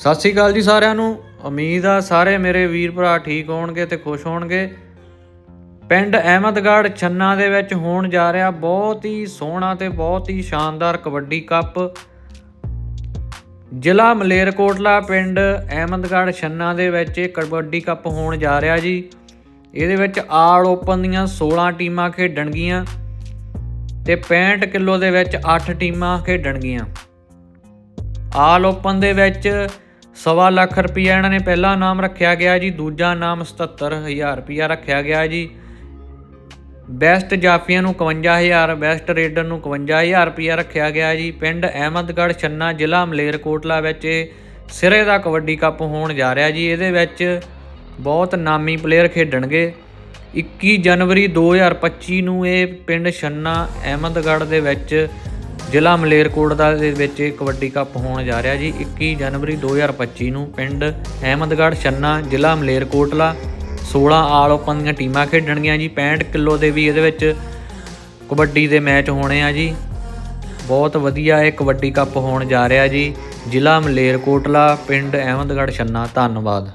ਸਤਿ ਸ੍ਰੀ ਅਕਾਲ ਜੀ ਸਾਰਿਆਂ ਨੂੰ। ਉਮੀਦ ਆ ਸਾਰੇ ਮੇਰੇ ਵੀਰ ਭਰਾ ਠੀਕ ਹੋਣਗੇ ਤੇ ਖੁਸ਼ ਹੋਣਗੇ। ਪਿੰਡ ਅਹਿਮਦਗੜ੍ਹ ਛੰਨਾ ਦੇ ਵਿੱਚ ਹੋਣ ਜਾ ਰਿਹਾ ਬਹੁਤ ਹੀ ਸੋਹਣਾ ਤੇ ਬਹੁਤ ਹੀ ਸ਼ਾਨਦਾਰ ਕਬੱਡੀ ਕੱਪ। ਜ਼ਿਲ੍ਹਾ ਮਲੇਰਕੋਟਲਾ ਪਿੰਡ ਅਹਿਮਦਗੜ੍ਹ ਛੰਨਾ ਦੇ ਵਿੱਚ ਇਹ ਕਬੱਡੀ ਕੱਪ ਹੋਣ ਜਾ ਰਿਹਾ ਜੀ। ਇਹਦੇ ਵਿੱਚ ਆਲ ਓਪਨ ਦੀਆਂ 16 ਟੀਮਾਂ ਖੇਡਣਗੀਆਂ ਤੇ 65 ਕਿਲੋ ਦੇ ਵਿੱਚ 8 ਟੀਮਾਂ ਖੇਡਣਗੀਆਂ। ਆਲ ਓਪਨ ਦੇ ਵਿੱਚ ਸਵਾ ਲੱਖ ਰੁਪਈਆ ਇਹਨਾਂ ਨੇ ਪਹਿਲਾ ਨਾਮ ਰੱਖਿਆ ਗਿਆ ਜੀ, ਦੂਜਾ ਨਾਮ 77000 ਰੁਪਈਆ ਰੱਖਿਆ ਗਿਆ ਜੀ। ਬੈਸਟ ਜਾਫੀਆਂ ਨੂੰ 51000 ਬੈਸਟ ਰੇਡਰ ਨੂੰ 51000 ਰੁਪਈਆ ਰੱਖਿਆ ਗਿਆ ਜੀ। ਪਿੰਡ ਅਹਿਮਦਗੜ੍ਹ, ਛੰਨਾ ਜ਼ਿਲ੍ਹਾ ਮਲੇਰਕੋਟਲਾ ਵਿੱਚ ਇਹ ਸਿਰੇ ਦਾ ਕਬੱਡੀ ਕੱਪ ਹੋਣ ਜਾ ਰਿਹਾ ਜੀ। ਇਹਦੇ ਵਿੱਚ ਬਹੁਤ ਨਾਮੀ ਪਲੇਅਰ ਖੇਡਣਗੇ। 21 ਜਨਵਰੀ 2025 ਨੂੰ ਇਹ ਪਿੰਡ ਛੰਨਾ ਅਹਿਮਦਗੜ੍ਹ ਦੇ ਵਿੱਚ ਜ਼ਿਲ੍ਹਾ ਮਲੇਰਕੋਟਲਾ ਦੇ ਵਿੱਚ ਇਹ ਕਬੱਡੀ ਕੱਪ ਹੋਣ ਜਾ ਰਿਹਾ ਜੀ। 21 ਜਨਵਰੀ 2025 ਨੂੰ ਪਿੰਡ ਅਹਿਮਦਗੜ੍ਹ ਛੰਨਾ ਜ਼ਿਲ੍ਹਾ ਮਲੇਰਕੋਟਲਾ 16 ਆਲ ਓਪਨ ਦੀਆਂ ਟੀਮਾਂ ਖੇਡਣਗੀਆਂ ਜੀ। 65 ਕਿਲੋ ਦੇ ਵੀ ਇਹਦੇ ਵਿੱਚ ਕਬੱਡੀ ਦੇ ਮੈਚ ਹੋਣੇ ਆ ਜੀ। ਬਹੁਤ ਵਧੀਆ ਇਹ ਕਬੱਡੀ ਕੱਪ ਹੋਣ ਜਾ ਰਿਹਾ ਜੀ। ਜ਼ਿਲ੍ਹਾ ਮਲੇਰਕੋਟਲਾ, ਪਿੰਡ ਅਹਿਮਦਗੜ੍ਹ ਛੰਨਾ। ਧੰਨਵਾਦ।